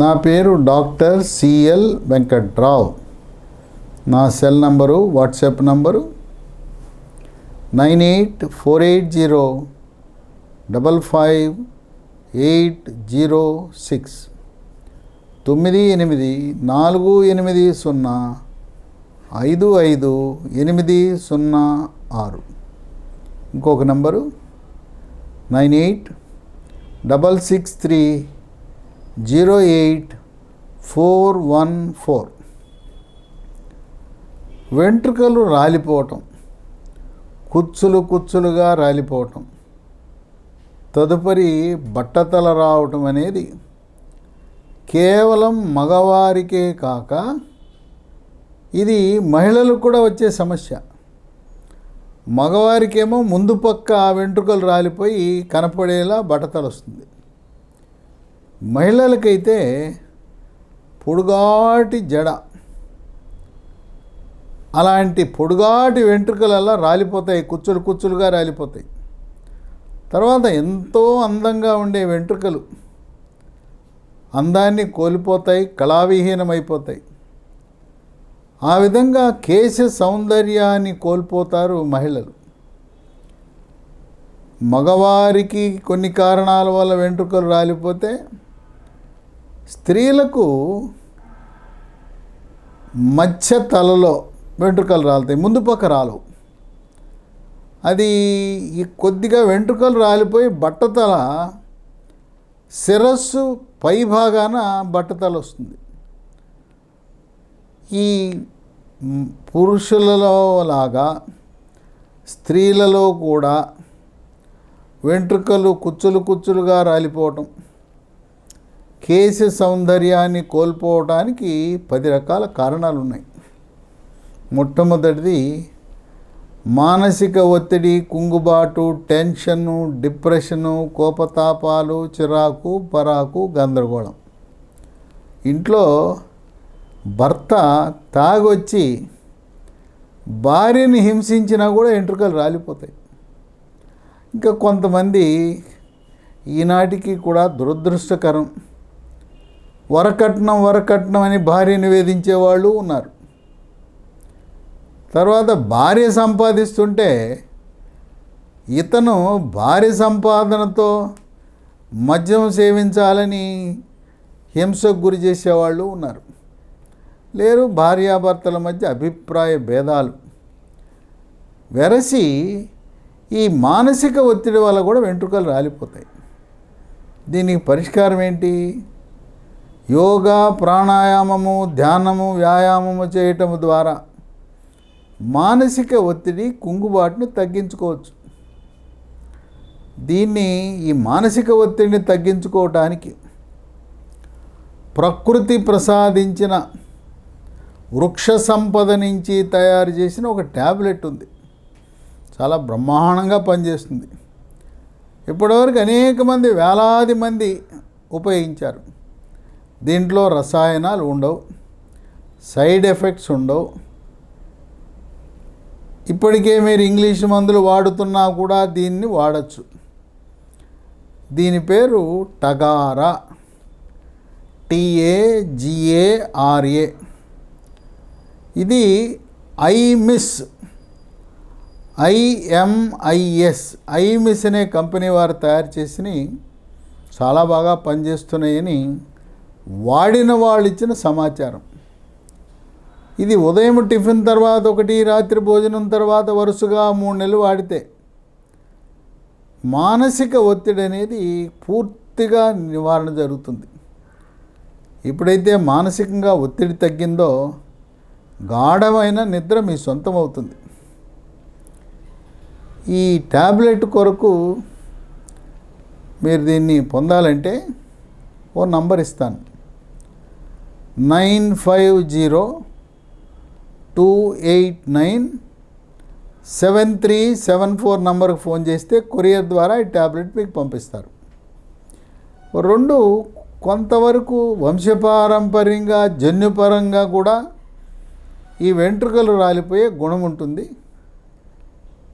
నా పేరు doctor CL Venkatrao. నా cell number WhatsApp number nine eight four eight zero double five eight zero six. తొమ్మిది ఎనిమిది నాలుగు ఎనిమిది సున్నా ఐదు ఐదు ఎనిమిది సున్నా ఆరు. ఇంకొక number nine eight double six three zero eight four one four. వెంట్రుకలు రాలిపోవటం. కుచ్చులు కుచ్చులుగా రాలిపోవటం. తదుపరి బట్టతల రావటం అనేది కేవలం మగవారికే కాక ఇది మహిళలకు కూడా వచ్చే సమస్య. మగవారికేమో ముందు పక్క వెంట్రుకలు రాలిపోయి కనపడేలా బట్టతలు వస్తుంది. మహిళలకైతే పొడుగాటి జడ. అలాంటి పొడుగాటి వెంట్రుకలల్లా రాలిపోతాయి కుచ్చులు కుచ్చులుగా రాలిపోతాయి. తర్వాత ఎంతో అందంగా ఉండే వెంట్రుకలు అందాన్ని కోల్పోతాయి కళావిహీనమైపోతాయి. ఆ విధంగా కేశ సౌందర్యాన్ని కోల్పోతారు మహిళలు. మగవారికి కొన్ని కారణాల వల్ల వెంట్రుకలు రాలిపోతే స్త్రీలకు మధ్య తలలో వెంట్రుకలు రాలుతాయి ముందు పక్క రాలవు. అది ఈ కొద్దిగా వెంట్రుకలు రాలిపోయి బట్టతల శిరస్సు పై భాగాన బట్టతల వస్తుంది. ఈ పురుషులలో లాగా స్త్రీలలో కూడా వెంట్రుకలు కుచ్చులు కుచ్చులుగా రాలిపోవటం కేశ సౌందర్యాన్ని కోల్పోవడానికి పది రకాల కారణాలు ఉన్నాయి మొట్టమొదటిది మానసిక ఒత్తిడి కుంగుబాటు టెన్షను డిప్రెషను కోపతాపాలు చిరాకు పరాకు గందరగోళం. ఇంట్లో భర్త తాగొచ్చి భార్యని హింసించినా కూడా ఎంట్రుకలు రాలిపోతాయి. ఇంకా కొంతమంది ఈనాటికి కూడా దురదృష్టకరం. వరకట్నం వరకట్నం అని భార్య వేధించే వాళ్ళు ఉన్నారు. తర్వాత భార్య సంపాదిస్తుంటే ఇతను భార్య సంపాదనతో మద్యం సేవించాలని హింసకు గురి చేసేవాళ్ళు ఉన్నారు. లేరు భార్యాభర్తల మధ్య అభిప్రాయ భేదాలు. వెరసి ఈ మానసిక ఒత్తిడి వల్ల కూడా వెంట్రుకలు రాలిపోతాయి. దీనికి పరిష్కారం ఏంటి? యోగా ప్రాణాయామము ధ్యానము వ్యాయామము చేయటము ద్వారా మానసిక ఒత్తిడి కుంగుబాటును తగ్గించుకోవచ్చు. దీన్ని ఈ మానసిక ఒత్తిడిని తగ్గించుకోవటానికి ప్రకృతి ప్రసాదించిన వృక్ష సంపద నుంచి తయారు చేసిన ఒక ట్యాబ్లెట్ ఉంది. చాలా బ్రహ్మాండంగా పనిచేస్తుంది. ఇప్పటివరకు అనేక మంది వేలాది మంది ఉపయోగించారు. దీంట్లో రసాయనాలు ఉండవు సైడ్ ఎఫెక్ట్స్ ఉండవు. ఇప్పటికే మీరు ఇంగ్లీష్ మందులు వాడుతున్నా కూడా దీన్ని వాడచ్చు. దీని పేరు టగారా. టిఏజిఏఆర్ఏ ఇది ఐమిస్ ఐఎంఐఎస్ ఐమిస్ అనే కంపెనీ వారు తయారు చేసి చాలా బాగా పనిచేస్తున్నాయని వాడిన వాళ్ళు ఇచ్చిన సమాచారం. ఇది ఉదయం టిఫిన్ తర్వాత ఒకటి రాత్రి భోజనం తర్వాత వరుసగా మూడు నెలలు వాడితే మానసిక ఒత్తిడి అనేది పూర్తిగా నివారణ జరుగుతుంది. ఎప్పుడైతే మానసికంగా ఒత్తిడి తగ్గిందో గాఢమైన నిద్ర మీ సొంతం అవుతుంది ఈ ట్యాబ్లెట్ కొరకు మీరు దీన్ని పొందాలంటే ఓ నంబర్ ఇస్తాను. Nine five zero two eight nine seven three seven four నంబర్కి ఫోన్ చేస్తే కొరియర్ ద్వారా ఈ ట్యాబ్లెట్ మీకు పంపిస్తారు. రెండు కొంతవరకు వంశపారంపర్యంగా జన్యుపరంగా కూడా ఈ వెంట్రుకలు రాలిపోయే గుణం ఉంటుంది.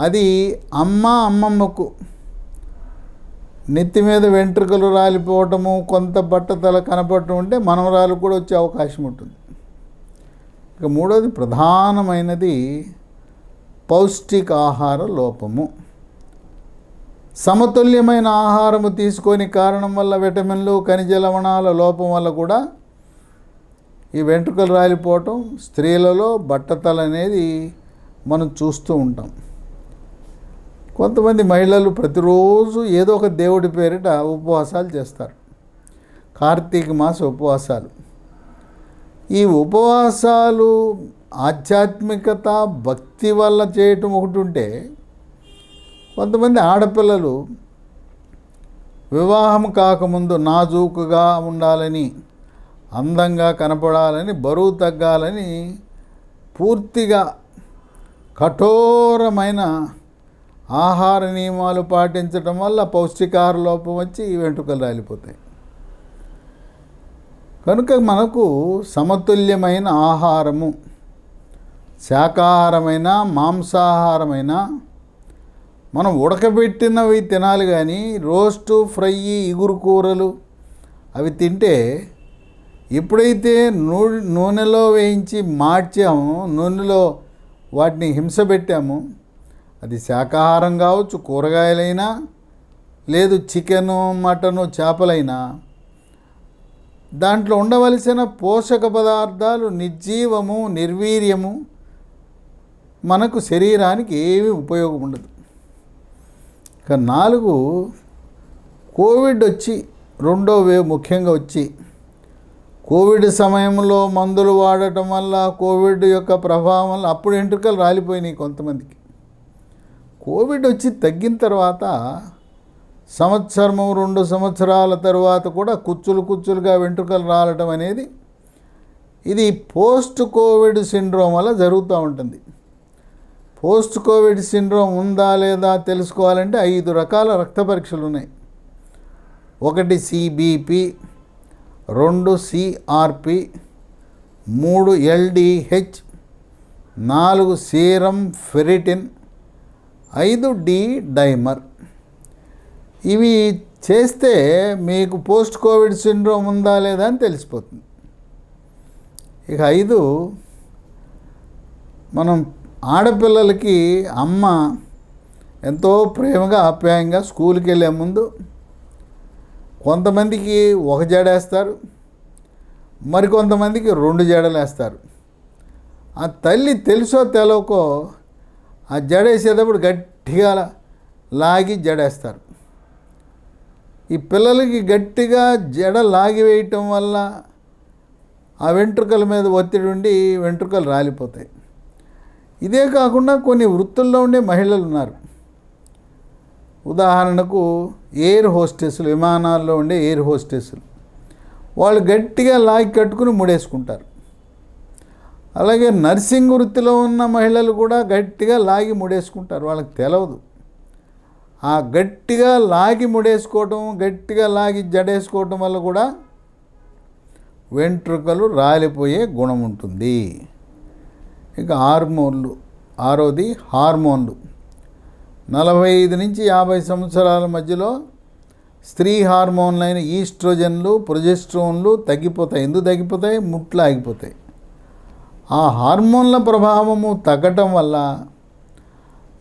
అది అమ్మ అమ్మమ్మకు నెత్తి మీద వెంట్రుకలు రాలిపోవటము కొంత బట్టతల కనపడటం ఉంటే మనవరాలు కూడా వచ్చే అవకాశం ఉంటుంది. ఇక మూడోది ప్రధానమైనది పౌష్టికాహార లోపము. సమతుల్యమైన ఆహారము తీసుకొని కారణం వల్ల విటమిన్లు ఖనిజ లవణాల లోపం వల్ల కూడా ఈ వెంట్రుకలు రాలిపోవటం స్త్రీలలో బట్టతలనేది మనం చూస్తూ ఉంటాం. కొంతమంది మహిళలు ప్రతిరోజు ఏదో ఒక దేవుడి పేరిట ఉపవాసాలు చేస్తారు. కార్తీక మాస ఉపవాసాలు. ఈ ఉపవాసాలు ఆధ్యాత్మికత భక్తి వల్ల చేయటం ఒకటి ఉంటే కొంతమంది ఆడపిల్లలు వివాహం కాకముందు నాజూకుగా ఉండాలని అందంగా కనపడాలని బరువు తగ్గాలని పూర్తిగా కఠోరమైన ఆహార నియమాలు పాటించడం వల్ల పౌష్టికాహార లోపం వచ్చి ఈ వెంట్రుకలు రాలిపోతాయి. కనుక మనకు సమతుల్యమైన ఆహారము శాకాహారమైన మాంసాహారమైన మనం ఉడకబెట్టినవి తినాలి కానీ రోస్టు ఫ్రై ఇగురు కూరలు అవి తింటే ఎప్పుడైతే నూ నూనెలో వేయించి మార్చామో నూనెలో వాటిని హింస పెట్టాము అది శాకాహారం కావచ్చు కూరగాయలైనా లేదు చికెను మటను చేపలైనా దాంట్లో ఉండవలసిన పోషక పదార్థాలు నిర్జీవము నిర్వీర్యము మనకు శరీరానికి ఏమీ ఉపయోగం ఉండదు. ఇక నాలుగు కోవిడ్ వచ్చి రెండో వేవ్ ముఖ్యంగా వచ్చి కోవిడ్ సమయంలో మందులు వాడటం వల్ల కోవిడ్ యొక్క ప్రభావం వల్ల అప్పుడు ఎంట్రుకలు రాలిపోయినాయి కొంతమందికి. కోవిడ్ వచ్చి తగ్గిన తర్వాత సంవత్సరము రెండు సంవత్సరాల తర్వాత కూడా కుచ్చులు కుచ్చులుగా వెంట్రుకలు రాలటం అనేది ఇది పోస్ట్ కోవిడ్ సిండ్రోమ్ వల్ల జరుగుతూ ఉంటుంది. పోస్ట్ కోవిడ్ సిండ్రోమ్ ఉందా లేదా తెలుసుకోవాలంటే ఐదు రకాల రక్త పరీక్షలు ఉన్నాయి. ఒకటి సిబిపి రెండు సిఆర్పి మూడు ఎల్డిహెచ్ నాలుగు సీరం ఫెరిటిన్ ఐదు డి డైమర్. ఇవి చేస్తే మీకు పోస్ట్ కోవిడ్ సిండ్రోమ్ ఉందా లేదా అని తెలిసిపోతుంది. ఇక ఐదు మనం ఆడపిల్లలకి అమ్మ ఎంతో ప్రేమగా ఆప్యాయంగా స్కూల్కి వెళ్ళే ముందు కొంతమందికి ఒక జడేస్తారు మరికొంతమందికి రెండు జడలు వేస్తారు ఆ తల్లి తెలుసో తెలవకో ఆ జడేసేటప్పుడు గట్టిగా లాగి జడేస్తారు ఈ పిల్లలకి గట్టిగా జడ లాగి వేయటం వల్ల ఆ వెంట్రుకల మీద ఒత్తిడి ఉండి వెంట్రుకలు రాలిపోతాయి. ఇదే కాకుండా కొన్ని వృత్తుల్లో ఉండే మహిళలు ఉన్నారు. ఉదాహరణకు ఎయిర్ హోస్టెస్లు విమానాల్లో ఉండే ఎయిర్ హోస్టెస్లు. వాళ్ళు గట్టిగా లాగి కట్టుకుని ముడేసుకుంటారు. అలాగే నర్సింగ్ వృత్తిలో ఉన్న మహిళలు కూడా గట్టిగా లాగి ముడేసుకుంటారు. వాళ్ళకి తెలవదు. ఆ గట్టిగా లాగి ముడేసుకోవటం గట్టిగా లాగి జడేసుకోవటం వల్ల కూడా వెంట్రుకలు రాలిపోయే గుణం ఉంటుంది. ఇక హార్మోన్లు ఆరోది హార్మోన్లు. నలభై ఐదు నుంచి యాభై సంవత్సరాల మధ్యలో స్త్రీ హార్మోన్లైన ఈస్ట్రోజన్లు ప్రొజెస్ట్రోన్లు తగ్గిపోతాయి. ఎందుకు తగ్గిపోతాయి? ముట్లు ఆగిపోతాయి. ఆ హార్మోన్ల ప్రభావము తగ్గటం వల్ల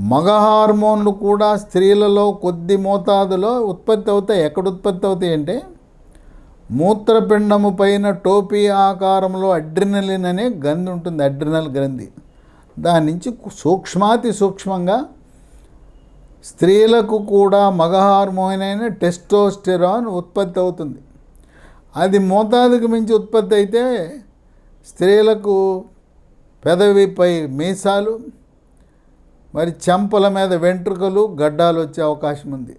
మగ హార్మోన్లు కూడా స్త్రీలలో కొద్ది మోతాదులో ఉత్పత్తి అవుతాయి. ఎక్కడ ఉత్పత్తి అవుతాయి అంటే మూత్రపిండము పైన టోపీ ఆకారంలో అడ్రినలిన్ అనే గ్రంథి ఉంటుంది. అడ్రినల్ గ్రంథి. దాని నుంచి సూక్ష్మాతి సూక్ష్మంగా స్త్రీలకు కూడా మగ హార్మోన్ అయిన టెస్టోస్టెరాన్ ఉత్పత్తి అవుతుంది. అది మోతాదుకు మించి ఉత్పత్తి అయితే స్త్రీలకు పెదవిపై మీసాలు మరి చెంపల మీద వెంట్రుకలు గడ్డాలు వచ్చే అవకాశం ఉంది.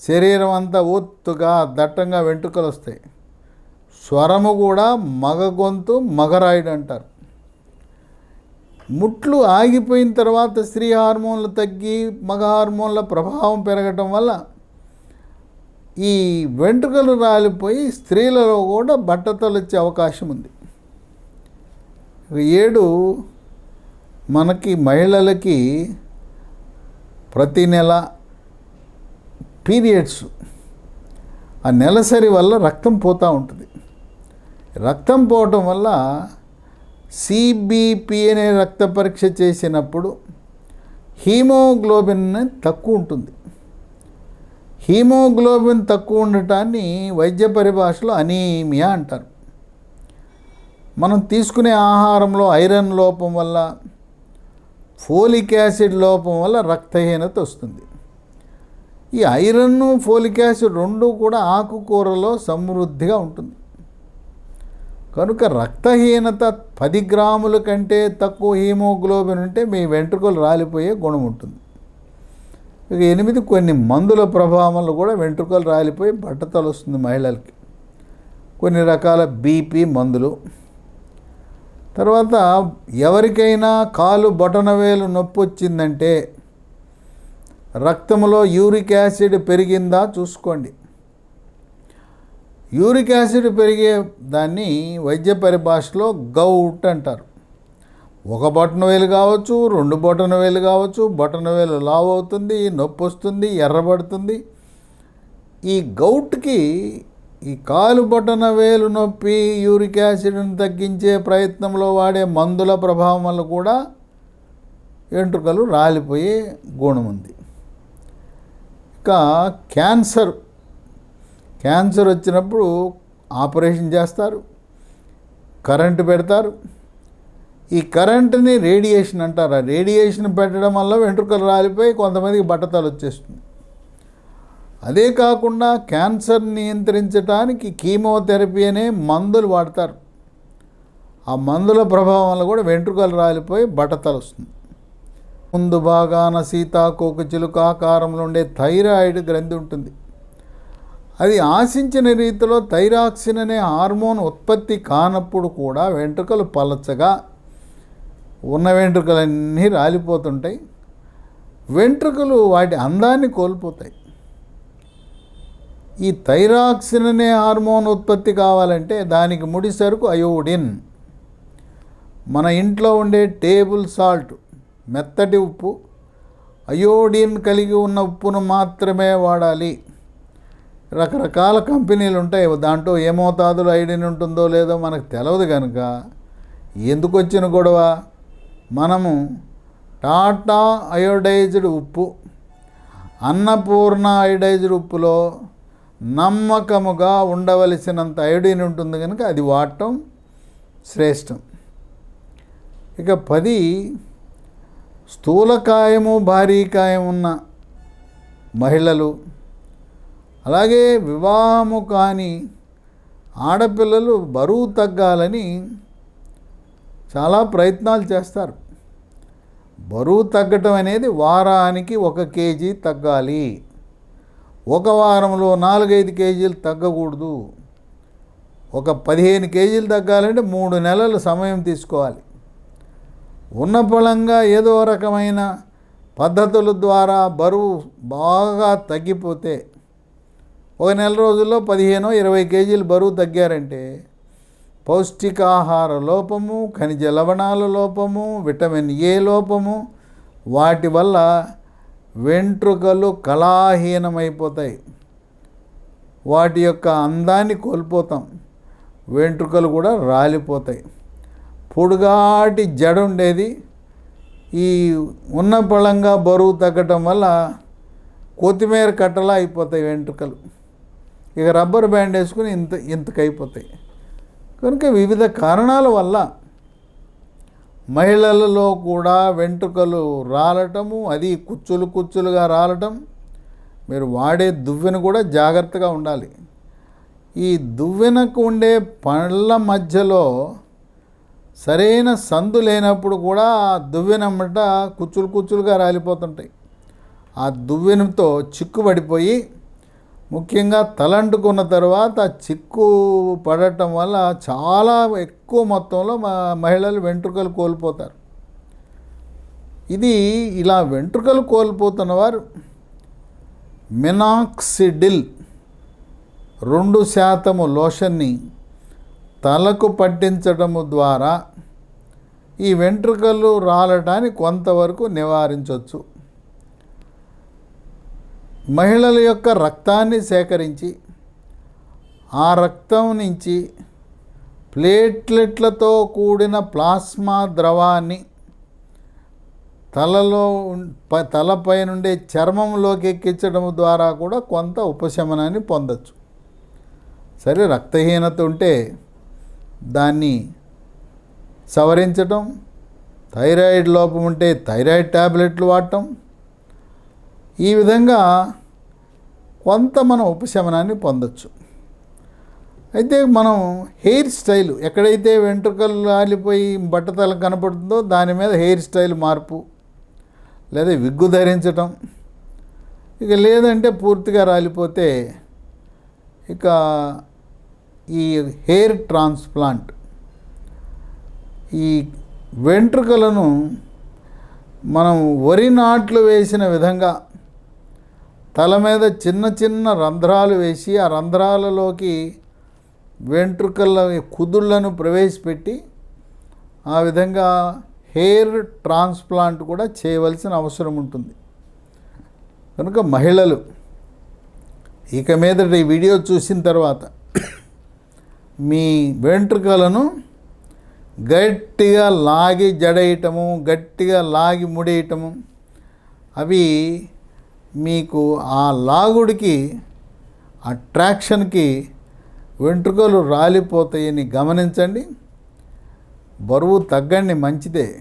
శరీరం అంతా ఒత్తుగా దట్టంగా వెంట్రుకలు వస్తాయి. స్వరము కూడా మగ గొంతు మగరాయుడు అంటారు. ముట్లు ఆగిపోయిన తర్వాత స్త్రీ హార్మోన్లు తగ్గి మగ హార్మోన్ల ప్రభావం పెరగటం వల్ల ఈ వెంట్రుకలు రాలిపోయి స్త్రీలలో కూడా బట్టతలు వచ్చే అవకాశం ఉంది. ఏడు మనకి మహిళలకి ప్రతి నెల పీరియడ్స్. ఆ నెలసరి వల్ల రక్తం పోతూ ఉంటుంది. రక్తం పోవటం వల్ల సిబిపి అనే రక్త పరీక్ష చేసినప్పుడు హీమోగ్లోబిన్ తక్కువ ఉంటుంది. హీమోగ్లోబిన్ తక్కువ ఉండటాన్ని వైద్య పరిభాషలో అనీమియా అంటారు. మనం తీసుకునే ఆహారంలో ఐరన్ లోపం వల్ల ఫోలిక్ యాసిడ్ లోపం వల్ల రక్తహీనత వస్తుంది. ఈ ఐరన్ ఫోలిక్ యాసిడ్ రెండు కూడా ఆకుకూరలో సమృద్ధిగా ఉంటుంది. కనుక రక్తహీనత పది గ్రాముల కంటే తక్కువ హీమోగ్లోబిన్ ఉంటే మీ వెంట్రుకలు రాలిపోయే గుణం ఉంటుంది. ఇక ఎనిమిది కొన్ని మందుల ప్రభావంలో కూడా వెంట్రుకలు రాలిపోయి బట్టతలు వస్తుంది మహిళలకి. కొన్ని రకాల బీపీ మందులు తర్వాత ఎవరికైనా కాలు బొటనవేలు నొప్పి వచ్చిందంటే రక్తంలో యూరిక్ యాసిడ్ పెరిగిందా చూసుకోండి. యూరిక్ యాసిడ్ పెరిగే దాన్ని వైద్య పరిభాషలో గౌట్ అంటారు. ఒక బొటన వేలు కావచ్చు రెండు బొటన వేలు కావచ్చు బొటన వేలు లావ్ అవుతుంది నొప్పి వస్తుంది ఎర్రబడుతుంది. ఈ గౌట్కి ఈ కాలు బొటన వేలు నొప్పి యూరిక్ యాసిడ్ని తగ్గించే ప్రయత్నంలో వాడే మందుల ప్రభావం వల్ల కూడా వెంట్రుకలు రాలిపోయే గుణం ఉంది. ఇక క్యాన్సర్. క్యాన్సర్ వచ్చినప్పుడు ఆపరేషన్ చేస్తారు కరెంటు పెడతారు. ఈ కరెంటుని రేడియేషన్ అంటారు. ఆ రేడియేషన్ పెట్టడం వల్ల వెంట్రుకలు రాలిపోయి కొంతమందికి బట్టతలు వచ్చేస్తుంది అదే కాకుండా క్యాన్సర్ నియంత్రించడానికి కీమోథెరపీ అనే మందులు వాడతారు. ఆ మందుల ప్రభావం వల్ల కూడా వెంట్రుకలు రాలిపోయి బట్టతలు వస్తుంది. ముందు భాగాన సీతాకోక చిలుక ఆకారంలో ఉండే థైరాయిడ్ గ్రంథి ఉంటుంది. అది ఆశించిన రీతిలో థైరాక్సిన్ అనే హార్మోన్ ఉత్పత్తి కానప్పుడు కూడా వెంట్రుకలు పలచగా ఉన్న వెంట్రుకలన్నీ రాలిపోతుంటాయి. వెంట్రుకలు వాటి అందాన్ని కోల్పోతాయి. ఈ థైరాక్సిన్ అనే హార్మోన్ ఉత్పత్తి కావాలంటే దానికి ముడి సరుకు అయోడిన్. మన ఇంట్లో ఉండే టేబుల్ సాల్ట్ మెత్తటి ఉప్పు అయోడిన్ కలిగి ఉన్న ఉప్పును మాత్రమే వాడాలి. రకరకాల కంపెనీలు ఉంటాయి. దాంట్లో ఏ మోతాదులో ఐడిన్ ఉంటుందో లేదో మనకు తెలియదు కనుక ఎందుకు వచ్చిన గొడవ? మనము టాటా అయోడైజ్డ్ ఉప్పు అన్నపూర్ణ అయోడైజ్డ్ ఉప్పులో నమ్మకముగా ఉండవలసినంత అయోడిన్ ఉంటుంది కనుక అది వాడటం శ్రేష్టం. ఇక పది స్థూలకాయము భారీకాయం ఉన్న మహిళలు అలాగే వివాహము కాని ఆడపిల్లలు బరువు తగ్గాలని చాలా ప్రయత్నాలు చేస్తారు. బరువు తగ్గటం అనేది వారానికి ఒక కేజీ తగ్గాలి. ఒక వారంలో నాలుగైదు కేజీలు తగ్గకూడదు. ఒక పదిహేను కేజీలు తగ్గాలంటే మూడు నెలలు సమయం తీసుకోవాలి. ఉన్న బలంగా ఏదో రకమైన పద్ధతుల ద్వారా బరువు బాగా తగ్గిపోతే ఒక నెల రోజుల్లో పదిహేనో ఇరవై కేజీలు బరువు తగ్గారంటే పౌష్టికాహార లోపము ఖనిజ లవణాల లోపము విటమిన్ ఏ లోపము వాటి వల్ల వెంట్రుకలు కళాహీనమైపోతాయి. వాటి యొక్క అందాన్ని కోల్పోతాం. వెంట్రుకలు కూడా రాలిపోతాయి. పొడుగాటి జడ ఉండేది. ఈ ఉన్న పళంగా బరువు తగ్గటం వల్ల కొత్తిమీర కట్టలా అయిపోతాయి వెంట్రుకలు. ఇక రబ్బర్ బ్యాండ్ వేసుకుని ఇంత ఇంతకైపోతాయి. కనుక వివిధ కారణాల వల్ల మహిళలలో కూడా వెంట్రుకలు రాలటము అది కుచ్చులు కుచ్చులుగా రాలటం. మీరు వాడే దువ్వెన కూడా జాగ్రత్తగా ఉండాలి. ఈ దువ్వెనకు ఉండే పళ్ళ మధ్యలో సరైన సందు లేనప్పుడు కూడా ఆ దువ్వెనమ్మట కుచ్చులు కుచ్చులుగా రాలిపోతుంటాయి. ఆ దువ్వెనతో చిక్కు పడిపోయి ముఖ్యంగా తలంటుకున్న తర్వాత చిక్కు పడటం వల్ల చాలా ఎక్కువ మొత్తంలో మా మహిళలు వెంట్రుకలు కోల్పోతారు. ఇది ఇలా వెంట్రుకలు కోల్పోతున్న వారు మినాక్సిడిల్ రెండు శాతము లోషన్ని తలకు పట్టించడము ద్వారా ఈ వెంట్రుకలు రాలటాన్ని కొంతవరకు నివారించవచ్చు మహిళల యొక్క రక్తాన్ని సేకరించి ఆ రక్తం నుంచి ప్లేట్లెట్లతో కూడిన ప్లాస్మా ద్రవాన్ని తలలో తలపై నుండే చర్మంలోకి ఎక్కించడం ద్వారా కూడా కొంత ఉపశమనాన్ని పొందవచ్చు సరే రక్తహీనత ఉంటే దాన్ని సవరించటం థైరాయిడ్ లోపం ఉంటే థైరాయిడ్ ట్యాబ్లెట్లు వాడటం ఈ విధంగా కొంత మనం ఉపశమనాన్ని పొందొచ్చు. అయితే మనం హెయిర్ స్టైల్ ఎక్కడైతే వెంట్రుకలు రాలిపోయి బట్టతల కనపడుతుందో దాని మీద హెయిర్ స్టైల్ మార్పు లేదా విగ్గు ధరించటం. ఇక లేదంటే పూర్తిగా రాలిపోతే ఇక ఈ హెయిర్ ట్రాన్స్ప్లాంట్ ఈ వెంట్రుకలను మనం వరి నాట్లు వేసిన విధంగా తల మీద చిన్న చిన్న రంధ్రాలు వేసి ఆ రంధ్రాలలోకి వెంట్రుకల కుదుళ్ళను ప్రవేశపెట్టి ఆ విధంగా హెయిర్ ట్రాన్స్ప్లాంట్ కూడా చేయవలసిన అవసరం ఉంటుంది. కనుక మహిళలు ఇక మీదట ఈ వీడియో చూసిన తర్వాత మీ వెంట్రుకలను గట్టిగా లాగి జడేయటము గట్టిగా లాగి ముడేయటము అవి మీకు ఆ లాగుడికి అట్రాక్షన్కి వెంట్రుకలు రాలిపోతాయని గమనించండి. బరువు తగ్గండి మంచిదే.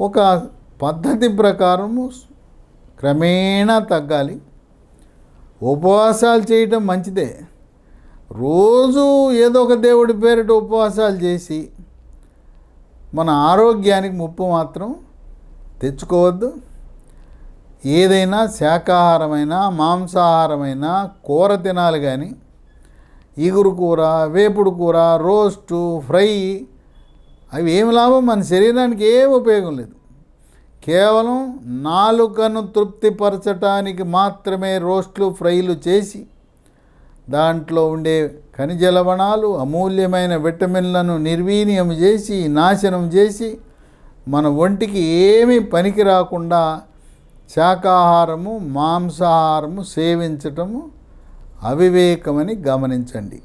ఒక పద్ధతి ప్రకారము క్రమేణా తగ్గాలి. ఉపవాసాలు చేయటం మంచిదే. రోజు ఏదో ఒక దేవుడి పేరిట ఉపవాసాలు చేసి మన ఆరోగ్యానికి ముప్పు మాత్రం తెచ్చుకోవద్దు. ఏదైనా శాకాహారమైన మాంసాహారమైన కూర తినాలి కానీ ఈగురు కూర వేపుడు కూర రోస్టు ఫ్రై అవి ఏమి లాభం? మన శరీరానికి ఏం ఉపయోగం లేదు. కేవలం నాలుకను తృప్తిపరచటానికి మాత్రమే రోస్ట్లు ఫ్రైలు చేసి దాంట్లో ఉండే ఖనిజ లవణాలు అమూల్యమైన విటమిన్లను నిర్వీర్యం చేసి నాశనం చేసి మన ఒంటికి ఏమీ పనికి రాకుండా శాకాహారము మాంసాహారము సేవించటము అవివేకమని గమనించండి.